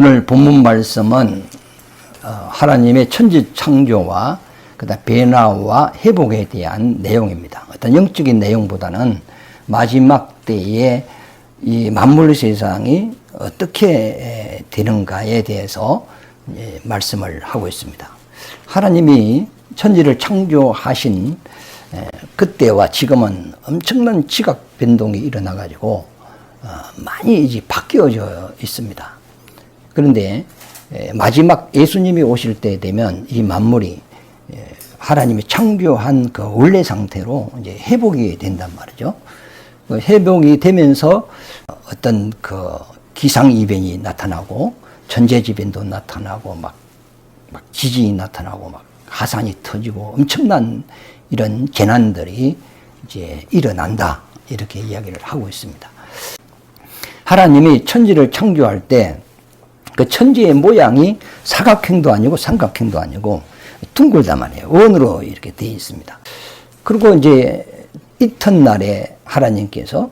오늘 본문 말씀은 어, 하나님의 천지 창조와 그다음 변화와 회복에 대한 내용입니다. 어떤 영적인 내용보다는 마지막 때에 이 만물 세상이 어떻게 되는가에 대해서 예, 말씀을 하고 있습니다. 하나님이 천지를 창조하신 에, 그때와 지금은 엄청난 지각 변동이 일어나 가지고 어, 많이 이제 바뀌어져 있습니다. 그런데 에, 마지막 예수님이 오실 때 되면 이 만물이 에, 하나님이 창조한 그 원래 상태로 이제 회복이 된단 말이죠. 그 회복이 되면서 어떤 그 기상 이변이 나타나고 천재지변도 나타나고 막, 막 지진이 나타나고 막 하산이 터지고 엄청난 이런 재난들이 이제 일어난다 이렇게 이야기를 하고 있습니다. 하나님이 천지를 창조할 때 그 천지의 모양이 사각형도 아니고 삼각형도 아니고 둥글단 말이에요. 원으로 이렇게 되어 있습니다. 그리고 이제 이튿날에 하나님께서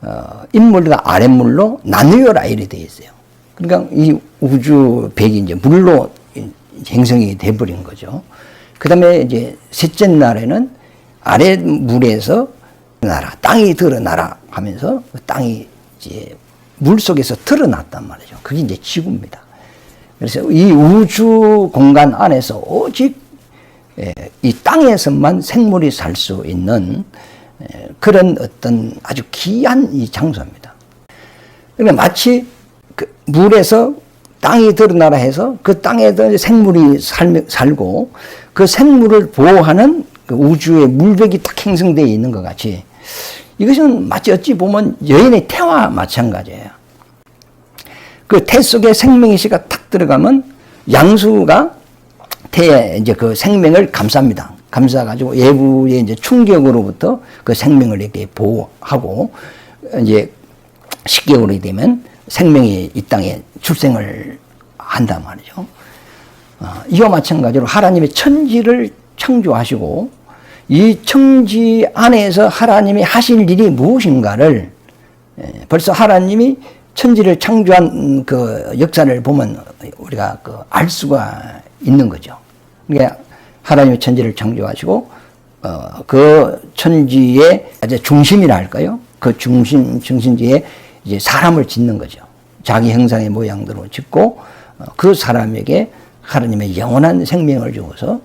어, 인물과 아랫물로 나누어라 이래 되어 있어요. 그러니까 이 우주 백이 이제 물로 형성이 돼버린 거죠. 그 다음에 이제 셋째 날에는 아래 물에서 나라, 땅이 드러나라 하면서 그 땅이 이제 물 속에서 드러났단 말이죠. 그게 이제 지구입니다. 그래서 이 우주 공간 안에서 오직 예, 이 땅에서만 생물이 살 수 있는 예, 그런 어떤 아주 귀한 이 장소입니다. 그러니까 마치 그 물에서 땅이 드러나라 해서 그 땅에도 생물이 살, 살고 그 생물을 보호하는 그 우주의 물벽이 딱 형성되어 있는 것 같이 이것은 마치 어찌 보면 여인의 태와 마찬가지예요. 그 태 속에 생명의 씨가 탁 들어가면 양수가 태에 이제 그 생명을 감쌉니다. 감싸가지고 외부의 이제 충격으로부터 그 생명을 이렇게 보호하고 이제 10개월이 되면 생명이 이 땅에 출생을 한단 말이죠. 어, 이와 마찬가지로 하나님의 천지를 창조하시고 이 천지 안에서 하나님이 하실 일이 무엇인가를 예, 벌써 하나님이 천지를 창조한 그 역사를 보면 우리가 그 알 수가 있는 거죠. 그러니까 하나님의 천지를 창조하시고 어, 그 천지의 이제 중심이라 할까요? 그 중심 중심지에 이제 사람을 짓는 거죠. 자기 형상의 모양대로 짓고 어, 그 사람에게 하나님의 영원한 생명을 주어서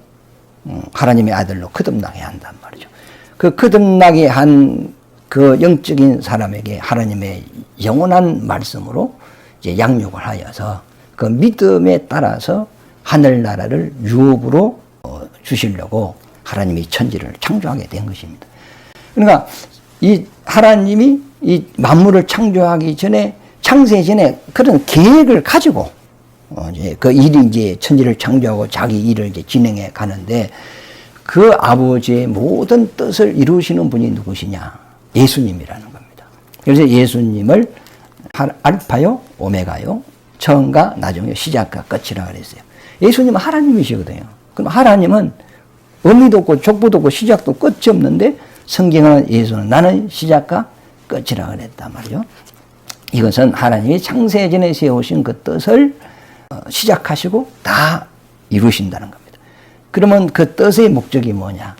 음, 하나님의 아들로 거듭나게 한단 말이죠. 그 거듭나게 한 그 영적인 사람에게 하나님의 영원한 말씀으로 이제 양육을 하여서 그 믿음에 따라서 하늘나라를 유업으로 어, 주시려고 하나님이 천지를 창조하게 된 것입니다. 그러니까 이 하나님이 이 만물을 창조하기 전에 창세 전에 그런 계획을 가지고 어 이제 그 일이 이제 천지를 창조하고 자기 일을 이제 진행해 가는데 그 아버지의 모든 뜻을 이루시는 분이 누구시냐? 예수님이라는. 그래서 예수님을 알파요, 오메가요, 처음과 나중에 시작과 끝이라 그랬어요. 예수님은 하나님이시거든요. 그럼 하나님은 의미도 없고 족보도 없고 시작도 끝이 없는데 성경은 예수는 나는 시작과 끝이라 그랬단 말이죠. 이것은 하나님이 창세전에 세우신 그 뜻을 어, 시작하시고 다 이루신다는 겁니다. 그러면 그 뜻의 목적이 뭐냐?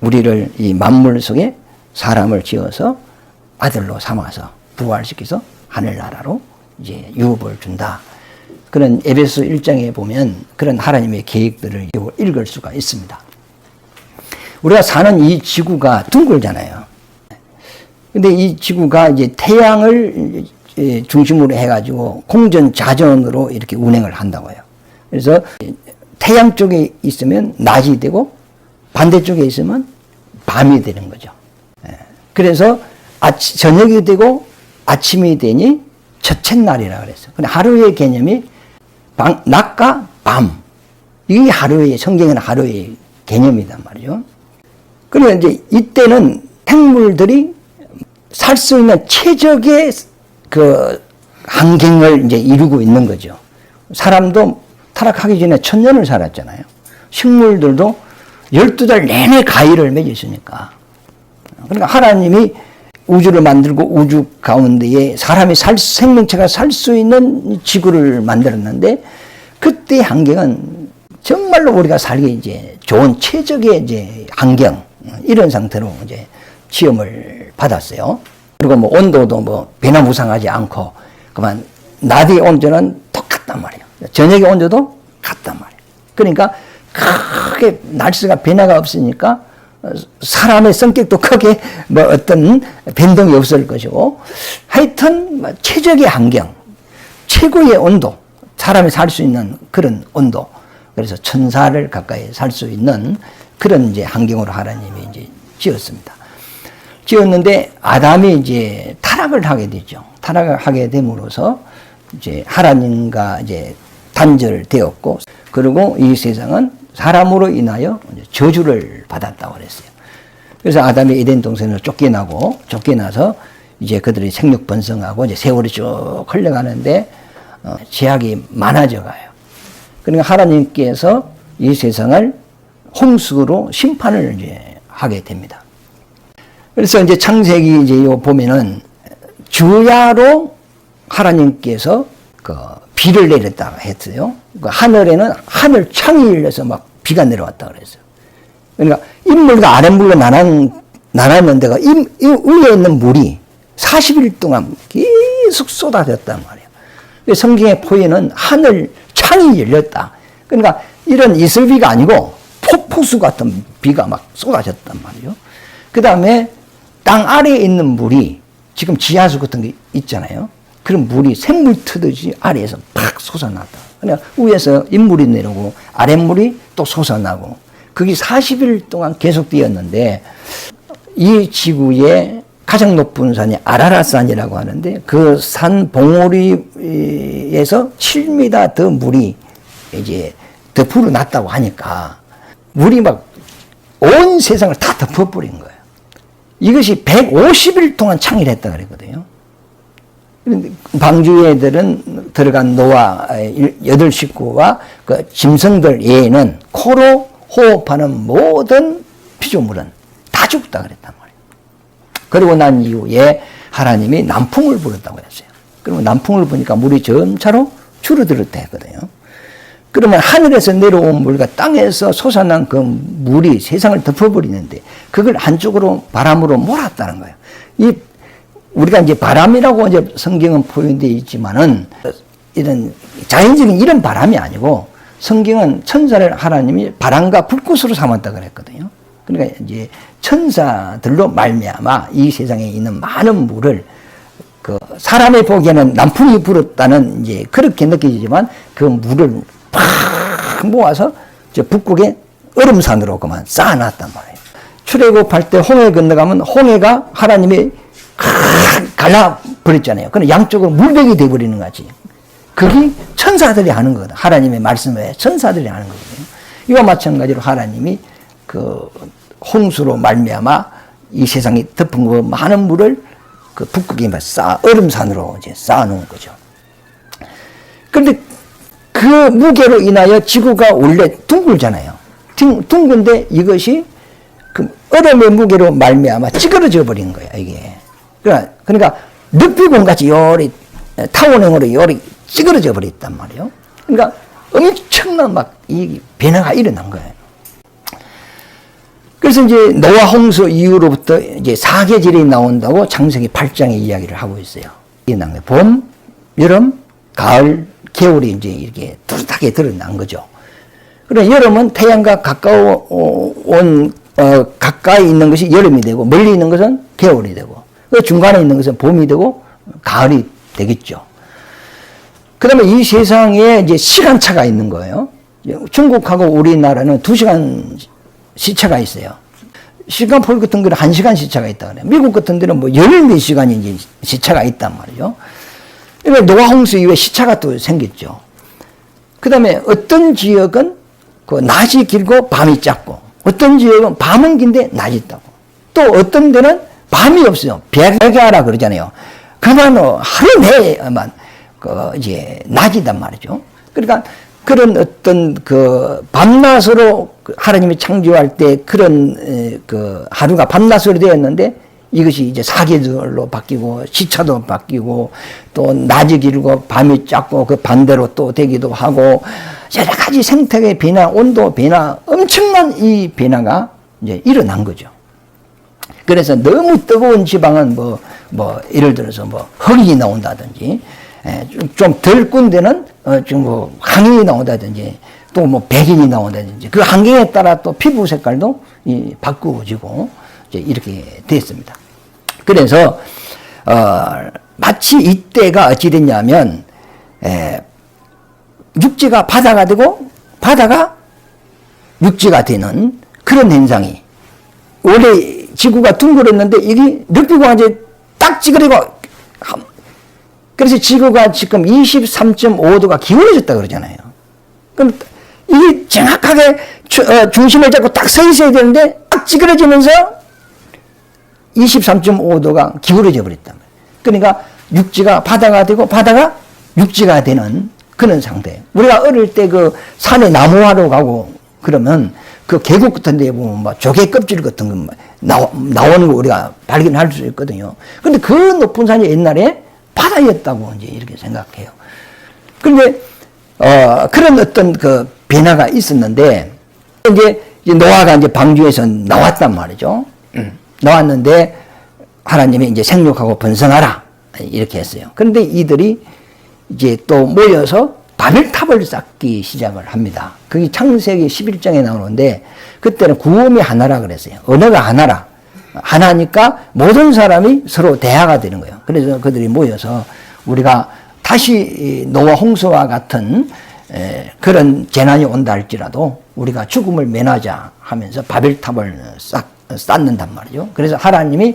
우리를 이 만물 속에 사람을 지어서 아들로 삼아서 부활시켜서 하늘나라로 이제 유업을 준다. 그런 에베소 1장에 보면 그런 하나님의 계획들을 읽을 수가 있습니다. 우리가 사는 이 지구가 둥글잖아요. 근데 이 지구가 이제 태양을 중심으로 해가지고 공전 자전으로 이렇게 운행을 한다고요. 그래서 태양 쪽에 있으면 낮이 되고 반대쪽에 있으면 밤이 되는 거죠. 예. 그래서 아침, 저녁이 되고 아침이 되니 첫째 날이라 그랬어요. 근데 하루의 개념이 방, 낮과 밤. 이게 하루의, 성경은 하루의 개념이단 말이죠. 그러면 이제 이때는 생물들이 살 수 있는 최적의 그 환경을 이제 이루고 있는 거죠. 사람도 타락하기 전에 천년을 살았잖아요. 식물들도 12달 내내 가위를 맺었으니까. 그러니까 하나님이 우주를 만들고 우주 가운데에 사람이 살, 생명체가 살 수 있는 지구를 만들었는데 그때 환경은 정말로 우리가 살기 이제 좋은 최적의 이제 환경 이런 상태로 이제 시험을 받았어요. 그리고 뭐 온도도 뭐 변화무쌍하지 않고 그만 낮의 온도는 똑같단 말이에요. 저녁의 온도도 같단 말이에요. 그러니까 크게 날씨가 변화가 없으니까 어, 사람의 성격도 크게 뭐 어떤 변동이 없을 것이고 하여튼 뭐 최적의 환경, 최고의 온도, 사람이 살 수 있는 그런 온도. 그래서 천사를 가까이 살 수 있는 그런 이제 환경으로 하나님이 이제 지었습니다. 지었는데 아담이 이제 타락을 하게 되죠. 타락을 하게 됨으로써 이제 하나님과 이제 단절되었고 그리고 이 세상은 사람으로 인하여 저주를 받았다고 그랬어요. 그래서 아담이 에덴 동산을 쫓겨나고 쫓겨나서 이제 그들이 생육 번성하고 이제 세월이 쭉 흘러가는데 어, 제약이 많아져 가요. 그러니까 하나님께서 이 세상을 홍수로 심판을 이제 하게 됩니다. 그래서 이제 창세기 이제 요 보면은 주야로 하나님께서 그 비를 내렸다 했어요. 그 하늘에는 하늘 창이 열려서 막 비가 내려왔다 그랬어요. 그러니까 인물과 아랫물로 나눠, 나눴는 데가 이, 이 위에 있는 물이 40일 동안 계속 쏟아졌단 말이에요. 성경의 포에는 하늘 창이 열렸다. 그러니까 이런 이슬비가 아니고 폭포수 같은 비가 막 쏟아졌단 말이에요. 그 다음에 땅 아래에 있는 물이 지금 지하수 같은 게 있잖아요. 그런 물이 샘물 트듯이 아래에서 팍 솟아났다. 그냥 위에서 인물이 내려오고 아랫물이 또 솟아나고 그게 40일 동안 계속되었는데 이 지구의 가장 높은 산이 아라라산이라고 하는데 그 산 봉우리에서 7m 더 물이 이제 더 불어났다고 하니까 물이 막 온 세상을 다 덮어버린 거예요. 이것이 150일 동안 창일했다 그랬거든요. 방주 애들은 들어간 노아 여덟 식구와 그 짐승들 외에는 코로 호흡하는 모든 피조물은 다 죽다 그랬단 말이에요. 그리고 난 이후에 하나님이 남풍을 불었다고 했어요. 그러면 남풍을 보니까 물이 점차로 줄어들었다 했거든요. 그러면 하늘에서 내려온 물과 땅에서 솟아난 그 물이 세상을 덮어버리는데 그걸 한쪽으로 바람으로 몰았다는 거예요. 이 우리가 이제 바람이라고 이제 성경은 표현되어 있지만은 이런 자연적인 이런 바람이 아니고 성경은 천사를 하나님이 바람과 불꽃으로 삼았다 그랬거든요. 그러니까 이제 천사들로 말미암아 이 세상에 있는 많은 물을 그 사람의 보기에는 남풍이 불었다는 이제 그렇게 느껴지지만 그 물을 팍 모아서 저 북극의 얼음산으로 그만 쌓아놨단 말이에요. 출애굽할 때 홍해 건너가면 홍해가 하나님이 갈라버렸잖아요. 그럼 양쪽으로 물백이 돼버리는 거지. 그게 천사들이 하는 거거든. 하나님의 말씀에 천사들이 하는 거거든요. 이와 마찬가지로 하나님이 그 홍수로 말미암아 이 세상이 덮은 그 많은 물을 그 북극에 쌓아 얼음산으로 이제 쌓아놓은 거죠. 그런데 그 무게로 인하여 지구가 원래 둥글잖아요. 둥근데 이것이 그 얼음의 무게로 말미암아 찌그러져 버린 거야 이게. 그러니까, 그러니까 늪비공 같이 요리 타원형으로 요리 찌그러져 버렸단 말이에요. 그러니까 엄청난 막 이 변화가 일어난 거예요. 그래서 이제 노아 홍수 이후로부터 이제 사계절이 나온다고 창세기 8장에 이야기를 하고 있어요. 일어난 거예요. 봄, 여름, 가을, 겨울이 이제 이렇게 뚜렷하게 드러난 거죠. 그래 여름은 태양과 가까운 어, 가까이 있는 것이 여름이 되고 멀리 있는 것은 겨울이 되고 그 중간에 있는 것은 봄이 되고 가을이 되겠죠. 그 다음에 이 세상에 이제 시간차가 있는 거예요. 중국하고 우리나라는 두 시간 시차가 있어요. 싱가포르 같은 데는 한 시간 시차가 있다 그래요. 미국 같은 데는 뭐 열몇 시간이 이제 시차가 있단 말이죠. 그러니까 노아 홍수 이후에 시차가 또 생겼죠. 그 다음에 어떤 지역은 그 낮이 길고 밤이 짧고 어떤 지역은 밤은 긴데 낮이 있다고 또 어떤 데는 밤이 없어요. 백야라 그러잖아요. 그만 하루 내만 그 이제 낮이단 말이죠. 그러니까 그런 어떤 그 밤낮으로 하나님이 창조할 때 그런 그 하루가 밤낮으로 되었는데 이것이 이제 사계절로 바뀌고 시차도 바뀌고 또 낮이 길고 밤이 짧고 그 반대로 또 되기도 하고 여러 가지 생태계 변화, 온도 변화, 엄청난 이 변화가 이제 일어난 거죠. 그래서 너무 뜨거운 지방은 뭐, 뭐, 예를 들어서 뭐, 흙이 나온다든지, 예, 좀덜 꾼 데는, 어, 좀뭐 항행이 나온다든지, 또 뭐 백인이 나온다든지, 그 환경에 따라 또 피부 색깔도 이, 바꾸어지고, 이제 이렇게 됐습니다. 그래서, 어, 마치 이때가 어찌 됐냐면, 에, 육지가 바다가 되고, 바다가 육지가 되는 그런 현상이 원래 지구가 둥그랬는데 이게 늙히고 이제 딱 찌그리고 함- 그래서 지구가 지금 23.5도가 기울어졌다 그러잖아요. 그럼 이게 정확하게 주- 어, 중심을 잡고 딱 서 있어야 되는데 딱 찌그러지면서 23.5도가 기울어져 버렸단 말이에요. 그러니까 육지가 바다가 되고 바다가 육지가 되는 그런 상태. 우리가 어릴 때 그 산에 나무하러 가고 그러면 그 계곡 같은 데 보면 막 조개 껍질 같은 거 나오, 나오는 거 우리가 발견할 수 있거든요. 근데 그 높은 산이 옛날에 바다였다고 이제 이렇게 생각해요. 근데 어 그런 어떤 그 변화가 있었는데 이제 노아가 이제 방주에서 나왔단 말이죠. 음, 나왔는데 하나님이 이제 생육하고 번성하라 이렇게 했어요. 그런데 이들이 이제 또 모여서 바벨탑을 쌓기 시작을 합니다. 그게 창세기 11장에 나오는데 그때는 구음이 하나라 그랬어요. 언어가 하나라. 하나니까 모든 사람이 서로 대화가 되는 거예요. 그래서 그들이 모여서 우리가 다시 이 노아 홍수와 같은 에, 그런 재난이 온다 할지라도 우리가 죽음을 면하자 하면서 바벨탑을 쌓, 쌓는단 말이죠. 그래서 하나님이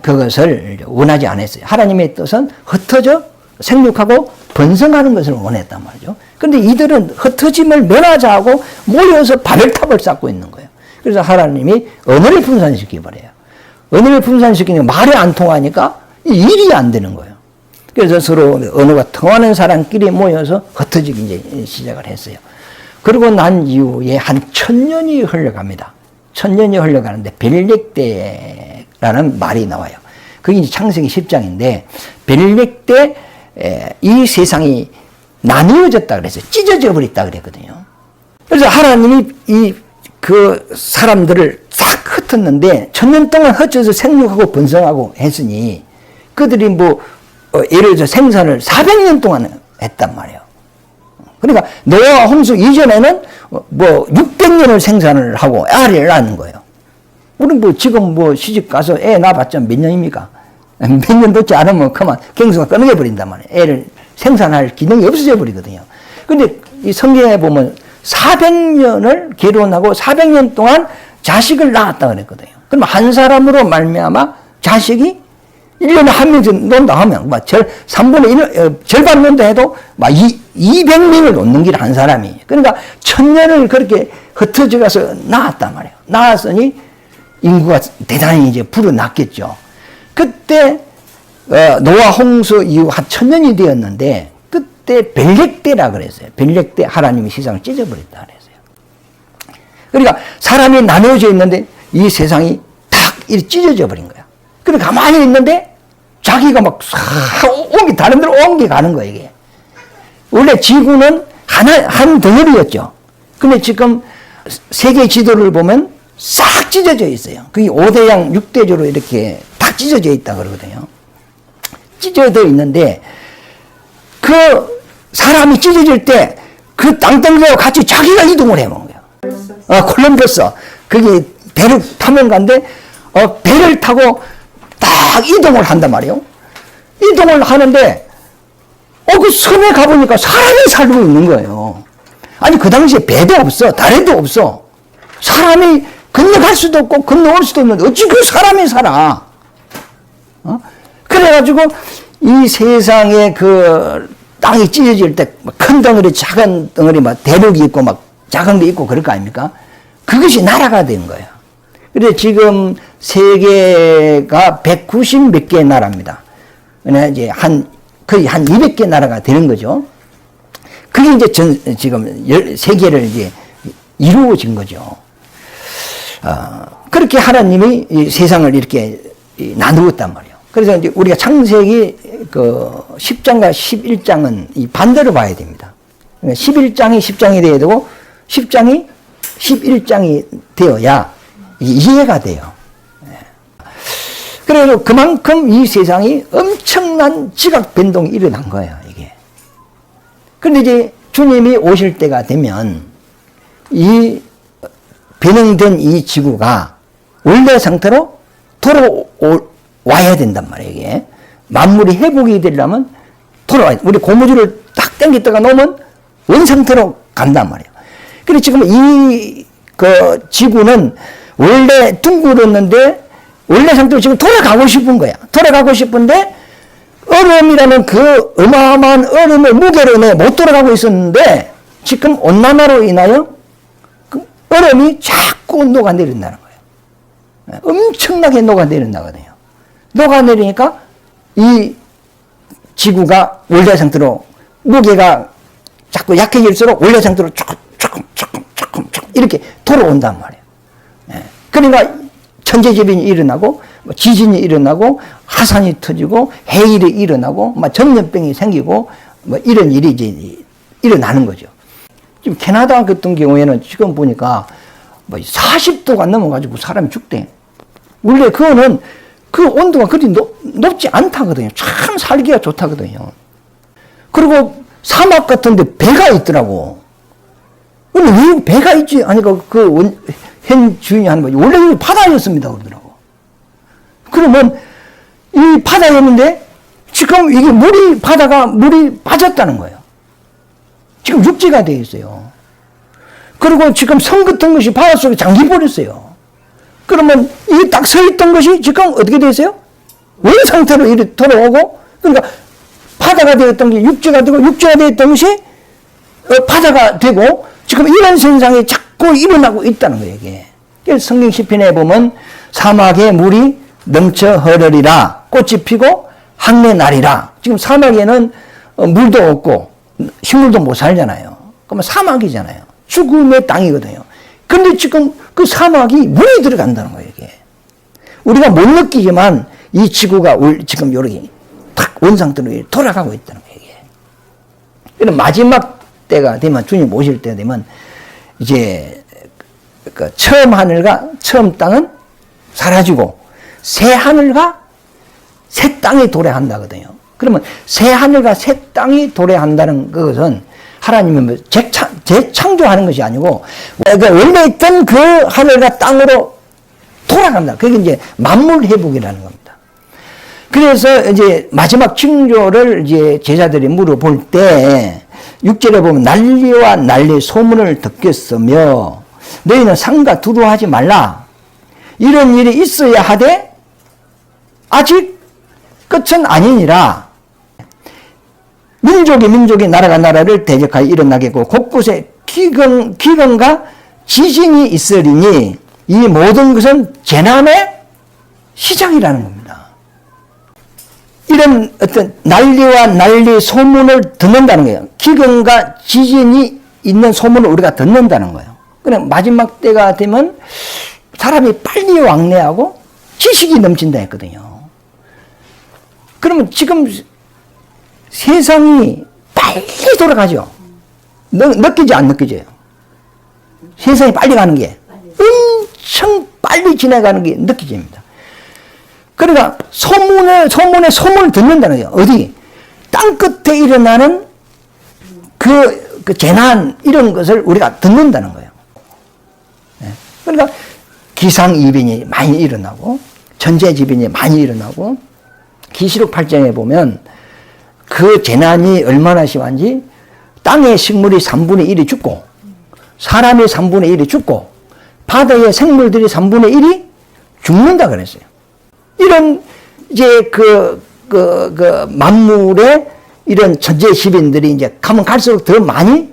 그것을 원하지 않았어요. 하나님의 뜻은 흩어져 생육하고 번성하는 것을 원했단 말이죠. 그런데 이들은 흩어짐을 면하자 하고 모여서 바벨탑을 쌓고 있는 거예요. 그래서 하나님이 언어를 분산시켜 버려요. 언어를 분산시키니까 말이 안 통하니까 일이 안 되는 거예요. 그래서 서로 언어가 통하는 사람끼리 모여서 흩어지기 이제 시작을 했어요. 그러고 난 이후에 한 천년이 흘러갑니다. 천년이 흘러가는데 벨렉대라는 말이 나와요. 그게 창세기 10장인데 벨렉대 에, 이 세상이 나뉘어졌다 그랬어요. 찢어져 버렸다 그랬거든요. 그래서 하나님이 이 그 사람들을 싹 흩었는데 천년 동안 흩어서 생육하고 번성하고 했으니 그들이 뭐 어, 예를 들어 생산을 400년 동안 했단 말이에요. 그러니까 노아 홍수 이전에는 어, 뭐 600년을 생산을 하고 애를 낳는 거예요. 우리 뭐 지금 뭐 시집 가서 애 낳아봤자 몇 년입니까? 몇년 되지 않으면 그만 갱수가 끊어져 버린단 말이에요. 애를 생산할 기능이 없어져 버리거든요. 근데 이 성경에 보면 400년을 결혼하고 400년 동안 자식을 낳았다 그랬거든요. 그럼 한 사람으로 말미암아 자식이 1년에 한 명씩 논다 하면, 막 절, 3분의 1, 어, 절반 논다 해도 막 2, 200명을 놓는 길 한 사람이. 그러니까 천년을 그렇게 흩어져 가서 낳았단 말이에요. 낳았으니 인구가 대단히 이제 불어났겠죠. 그때, 어, 노아 홍수 이후 한 천년이 되었는데, 그때 벨렉대라 그랬어요. 벨렉대 하나님이 세상을 찢어버렸다 그랬어요. 그러니까 사람이 나누어져 있는데 이 세상이 탁 이렇게 찢어져 버린 거야. 그래 가만히 있는데 자기가 막싹 옮기 다른 데로 옮겨 가는 거야 이게. 원래 지구는 하나 한 덩어리였죠. 근데 지금 세계 지도를 보면 싹 찢어져 있어요. 그게 5대양 6대조로 이렇게 딱 찢어져 있다 그러거든요. 찢어져 있는데 그 사람이 찢어질 때 그 땅덩이와 같이 자기가 이동을 해본 거예요. 어, 콜럼버스. 그게 배를 타면 간데, 어, 배를 타고 딱 이동을 한단 말이에요. 이동을 하는데, 어, 그 섬에 가보니까 사람이 살고 있는 거예요. 아니, 그 당시에 배도 없어. 다리도 없어. 사람이 건너갈 수도 없고, 건너올 수도 없는데, 어찌 그 사람이 살아? 어? 그래가지고, 이 세상에 그 땅이 찢어질 때 큰 덩어리, 작은 덩어리, 막 대륙이 있고 막 작은 게 있고 그럴 거 아닙니까? 그것이 나라가 된 거예요. 그래서 지금 세계가 190 몇 개의 나라입니다. 이제 한, 거의 한 200개 나라가 되는 거죠. 그게 이제 전, 지금 열, 세계를 이제 이루어진 거죠. 어, 그렇게 하나님이 이 세상을 이렇게 이 나누었단 말이에요. 그래서 이제 우리가 창세기 그 10장과 11장은 이 반대로 봐야 됩니다. 그러니까 11장이 10장이 되어야 되고 10장이 11장이 되어야 이해가 돼요. 예. 그래서 그만큼 이 세상이 엄청난 지각 변동이 일어난 거예요, 이게. 그런데 이제 주님이 오실 때가 되면 이 변형된 이 지구가 원래 상태로 돌아 와야 된단 말이에요, 이게. 만물이 회복이 되려면 돌아와야 돼. 우리 고무줄을 딱 당겼다가 놓으면 원상태로 간단 말이에요. 그래서 지금 이, 그, 지구는 원래 둥글었는데, 원래 상태로 지금 돌아가고 싶은 거야. 돌아가고 싶은데, 얼음이라는 그 어마어마한 얼음을 무게로 인해 못 돌아가고 있었는데, 지금 온난화로 인하여 그 얼음이 자꾸 녹아내린다는 거예요. 네, 엄청나게 녹아내린다거든요. 녹아내리니까 이 지구가 원래 상태로 무게가 자꾸 약해질수록 원래 상태로 조금 조금 조금 조금 조금 이렇게 돌아온단 말이에요. 예. 그러니까 천재지변이 일어나고 뭐 지진이 일어나고 화산이 터지고 해일이 일어나고 막 전염병이 생기고 뭐 이런 일이 이제 일어나는 거죠. 지금 캐나다 같은 경우에는 지금 보니까 뭐 40도가 넘어가지고 사람이 죽대. 원래 그거는 그 온도가 그리 높, 높지 않다거든요. 참 살기가 좋다거든요. 그리고 사막 같은데 배가 있더라고. 근데 왜 배가 있지? 아니, 그, 그, 원, 현 주인이 하는 거지. 원래 여기 바다였습니다. 그러더라고. 그러면 이 바다였는데 지금 이게 물이, 바다가 물이 빠졌다는 거예요. 지금 육지가 되어 있어요. 그리고 지금 성 같은 것이 바다 속에 잠기 버렸어요. 그러면 이 딱 서 있던 것이 지금 어떻게 있어요? 원 상태로 이렇게 돌아오고, 그러니까 바다가 되었던 게 육지가 되고 육지가 되었던 것이 어, 바다가 되고 지금 이런 현상이 자꾸 일어나고 있다는 거예요, 이게. 성경 시편에 보면 사막에 물이 넘쳐 흐르리라 꽃이 피고 항내 날이라. 지금 사막에는 어, 물도 없고 식물도 못 살잖아요. 그러면 사막이잖아요. 죽음의 땅이거든요. 근데 지금 그 사막이 물이 들어간다는 거예요, 이게. 우리가 못 느끼지만 이 지구가 올- 지금 요렇게 탁 원상태로 돌아가고 있다는 거예요, 이게. 그럼 마지막 때가 되면, 주님 오실 때가 되면, 이제, 그 처음 하늘과 처음 땅은 사라지고, 새 하늘과 새 땅이 도래한다거든요. 그러면 새 하늘과 새 땅이 도래한다는 것은 하나님이 뭐 재창, 재창조하는 것이 아니고, 그러니까 원래 있던 그 하늘과 땅으로 돌아간다. 그게 이제 만물 회복이라는 겁니다. 그래서 이제 마지막 징조를 이제 제자들이 물어볼 때 6절에 보면 난리와 난리 소문을 듣겠으며 너희는 상가 두려워하지 말라. 이런 일이 있어야 하되 아직 끝은 아니니라. 민족이 민족이 나라가 나라를 대적하여 일어나겠고 곳곳에 기근, 기근과 지진이 있으리니 이 모든 것은 재난의 시작이라는 겁니다. 이런 어떤 난리와 난리 소문을 듣는다는 거예요. 기근과 지진이 있는 소문을 우리가 듣는다는 거예요. 그럼 마지막 때가 되면 사람이 빨리 왕래하고 지식이 넘친다 했거든요. 그러면 지금 세상이 빨리 돌아가죠. 느, 느끼지 안 느껴져요? 세상이 빨리 가는 게 엄청 빨리 지나가는 게 느껴집니다. 그러니까 소문에 소문에 소문을 듣는다는 거예요. 어디 땅 끝에 일어나는 그, 그 재난 이런 것을 우리가 듣는다는 거예요. 네. 그러니까 기상 이변이 많이 일어나고 천재지변이 많이 일어나고 기시록 8장에 보면 그 재난이 얼마나 심한지 땅의 식물이 3분의 1이 죽고 사람의 3분의 1이 죽고 바다의 생물들이 3분의 1이 죽는다 그랬어요. 이런 이제 그, 그, 그 만물의 이런 천재 시민들이 이제 가면 갈수록 더 많이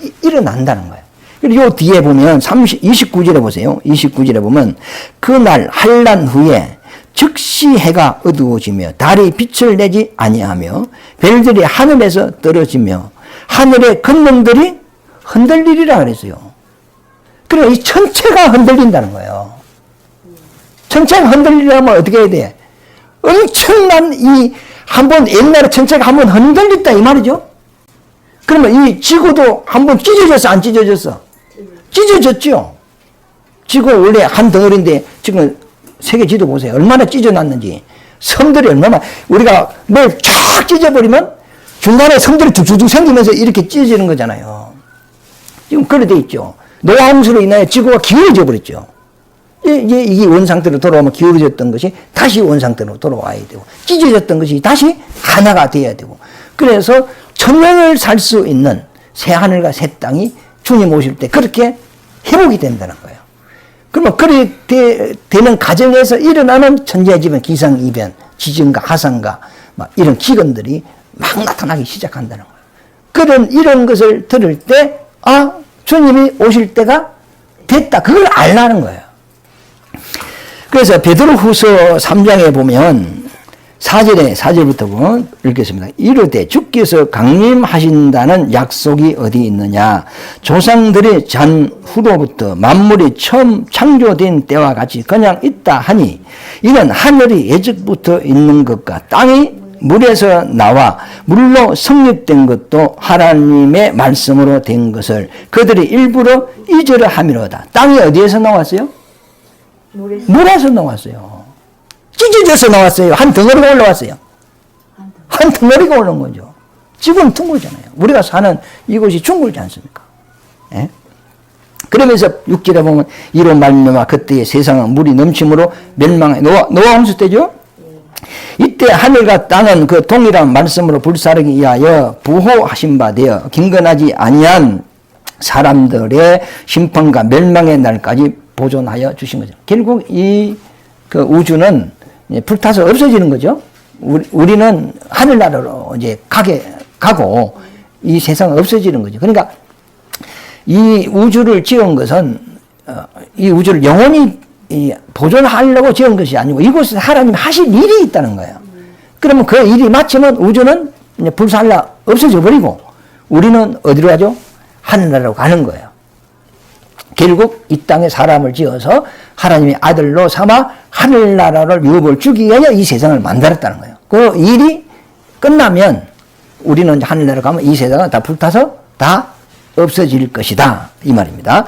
이- 일어난다는 거예요. 그리고 요 뒤에 보면 30, 29절에 보세요. 29절에 보면 그날 한란 후에 즉시 해가 어두워지며 달이 빛을 내지 아니하며 별들이 하늘에서 떨어지며 하늘의 근능들이 흔들리리라 그랬어요. 그러니까 이 전체가 흔들린다는 거예요. 전체가 흔들리려면 어떻게 해야 돼? 엄청난 이 한 번 옛날에 전체가 한 번 흔들렸다 이 말이죠. 그러면 이 지구도 한 번 찢어졌어 안 찢어졌어? 찢어졌죠. 지구 원래 한 덩어리인데 지금 세계 지도 보세요. 얼마나 찢어놨는지. 섬들이 얼마나 우리가 뭘 쫙 찢어버리면 중간에 섬들이 툭툭툭 생기면서 이렇게 찢어지는 거잖아요. 지금 그래 돼 있죠. 노화홍수로 인하여 지구가 기울어져 버렸죠. 이게, 이게 원상태로 돌아오면 기울어졌던 것이 다시 원상태로 돌아와야 되고 찢어졌던 것이 다시 하나가 돼야 되고 그래서 천년을 살 수 있는 새 하늘과 새 땅이 주님 오실 때 그렇게 회복이 된다는 거예요. 그러면 그렇게 되는 과정에서 일어나는 천재지변, 기상이변, 지진과 하산과 막 이런 기근들이 막 나타나기 시작한다는 거예요. 그런 이런 것을 들을 때, 아, 주님이 오실 때가 됐다. 그걸 알라는 거예요. 그래서 베드로 후서 3장에 보면 4절에 4절부터 보면 읽겠습니다. 이르되 주께서 강림하신다는 약속이 어디 있느냐 조상들의 잔 후로부터 만물이 처음 창조된 때와 같이 그냥 있다 하니 이는 하늘이 예적부터 있는 것과 땅이 물에서 나와 물로 성립된 것도 하나님의 말씀으로 된 것을 그들이 일부러 잊으려 함이로다. 땅이 어디에서 나왔어요? 물에서 물에서 나왔어요. 찢어져서 나왔어요. 한 덩어리가 올라왔어요. 한 덩어리가 올라온 거죠. 지구는 둥글잖아요. 우리가 사는 이곳이 둥글지 않습니까? 예? 그러면서 육절에 보면 이로 말미암아 그때의 세상은 물이 넘침으로 멸망해 노아 노아 홍수 때죠. 이때 하늘과 땅은 그 동일한 말씀으로 불사르기 위하여 부호하신 바 되어 경건하지 아니한 사람들의 심판과 멸망의 날까지 보존하여 주신 거죠. 결국 이 그 우주는 불타서 없어지는 거죠. 우리, 우리 는 하늘나라로 이제 가게 가고 이 세상은 없어지는 거죠. 그러니까 이 우주를 지은 것은 어, 이 우주를 영원히 이 보존하려고 지은 것이 아니고 이곳에 하나님 하실 일이 있다는 거예요. 그러면 그 일이 마치면 우주는 불살라 없어져 버리고 우리는 어디로 가죠? 하늘나라로 가는 거예요. 결국 이 땅에 사람을 지어서 하나님의 아들로 삼아 하늘나라를 유업을 주기 위하여 이 세상을 만들었다는 거예요. 그 일이 끝나면 우리는 하늘나라 가면 이 세상은 다 불타서 다 없어질 것이다. 이 말입니다.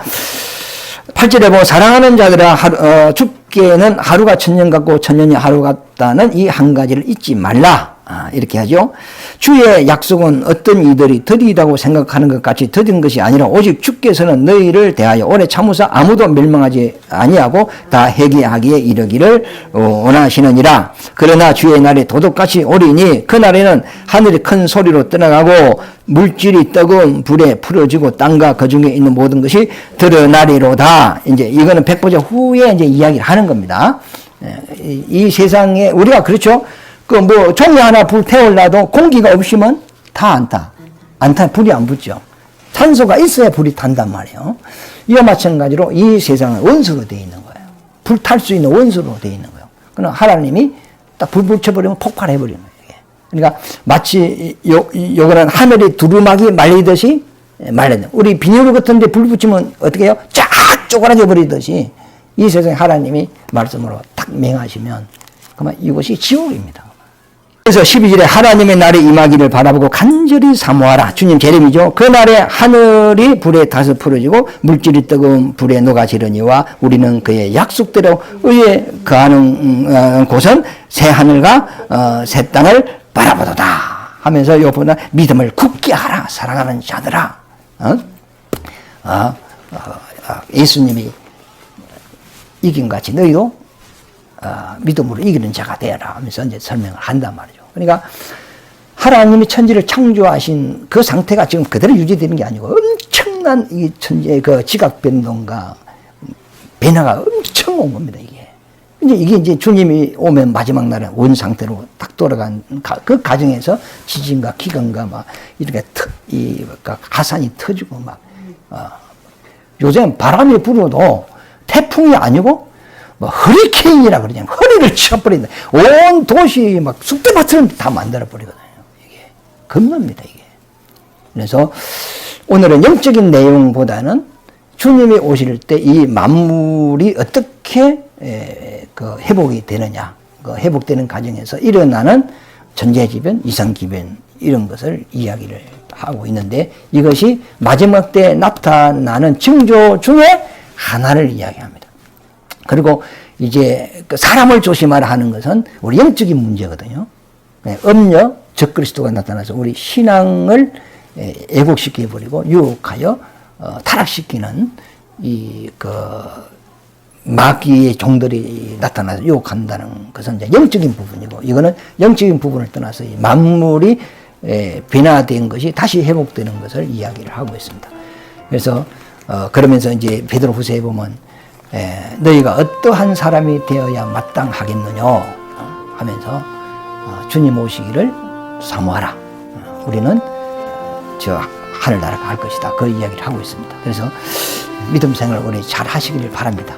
8절에 보면 사랑하는 자들아 하루, 어, 죽게는 하루가 천년 같고 천년이 하루 같다는 이 한 가지를 잊지 말라. 아, 이렇게 하죠. 주의 약속은 어떤 이들이 더디다고 생각하는 것 같이 더딘 것이 아니라 오직 주께서는 너희를 대하여 오래 참으사 아무도 멸망하지 아니하고 다 회개하기에 이르기를 어, 원하시느니라. 그러나 주의 날이 도둑같이 오리니 그 날에는 하늘이 큰 소리로 떠나가고 물질이 뜨거운 불에 풀어지고 땅과 그 중에 있는 모든 것이 드러나리로다. 이제 이거는 백보자 후에 이제 이야기를 하는 겁니다. 예, 이, 이 세상에 우리가 그렇죠. 그 뭐 종이 하나 불 태울라도 공기가 없으면 다 안 타. 안 타, 불이 안 붙죠. 산소가 있어야 불이 탄단 말이에요. 이와 마찬가지로 이 세상은 원소로 되어 있는 거예요. 불 탈 수 있는 원소로 되어 있는 거예요. 그럼 하나님이 딱 불 붙여버리면 폭발해버리는 거예요. 그러니까 마치 요, 요거는 하늘이 두루마기 말리듯이 말려요. 우리 비닐 같은데 불 붙이면 어떻게 해요? 쫙 쪼그라져 버리듯이 이 세상에 하나님이 말씀으로 딱 맹하시면 그러면 이것이 지옥입니다. 그래서 12절에 하나님의 날에 임하기를 바라보고 간절히 사모하라. 주님 재림이죠. 그 날에 하늘이 불에 다서 풀어지고 물질이 뜨거운 불에 녹아지르니와 우리는 그의 약속대로 의에 거하는 음, 어, 곳은 새 하늘과 어, 새 땅을 바라보도다 하면서 요보다 믿음을 굳게 하라. 사랑하는 자들아. 어? 어, 어, 어, 예수님이 이긴 같이 너희도 어, 믿음으로 이기는 자가 되어라 하면서 이제 설명을 한단 말이죠. 그러니까 하나님이 천지를 창조하신 그 상태가 지금 그대로 유지되는 게 아니고 엄청난 이 천지의 그 지각 변동과 변화가 엄청 온 겁니다, 이게. 이제 이게 이제 주님이 오면 마지막 날에 원 상태로 딱 돌아간 가- 그 과정에서 지진과 기근과 막 이렇게 터, 이, 그러니까 가산이 터지고 막, 어, 요즘 바람이 불어도 태풍이 아니고 뭐 허리케인이라 그러잖아요. 허리를 쳐버린다. 온 도시 막 쑥대밭을 다 만들어 버리거든요. 이게 겁납니다 이게. 그래서 오늘은 영적인 내용보다는 주님이 오실 때 이 만물이 어떻게 에, 그 회복이 되느냐 그 회복되는 과정에서 일어나는 전제지변, 이상기변 이런 것을 이야기를 하고 있는데 이것이 마지막 때 나타나는 징조 중에 하나를 이야기합니다. 그리고 이제 그 사람을 조심하라 하는 것은 우리 영적인 문제거든요. 네, 음녀, 적그리스도가 나타나서 우리 신앙을 에, 애곡시켜 버리고 유혹하여 어, 타락시키는 이 그 마귀의 종들이 나타나서 유혹한다는 것은 이제 영적인 부분이고 이거는 영적인 부분을 떠나서 이 만물이 에, 변화된 것이 다시 회복되는 것을 이야기를 하고 있습니다. 그래서 어, 그러면서 이제 베드로 후서에 보면 에, 너희가 어떠한 사람이 되어야 마땅하겠느냐 어, 하면서 어, 주님 오시기를 사모하라. 어, 우리는 저 하늘나라가 할 것이다. 그 이야기를 하고 있습니다. 그래서 믿음 생활 우리 잘 하시기를 바랍니다.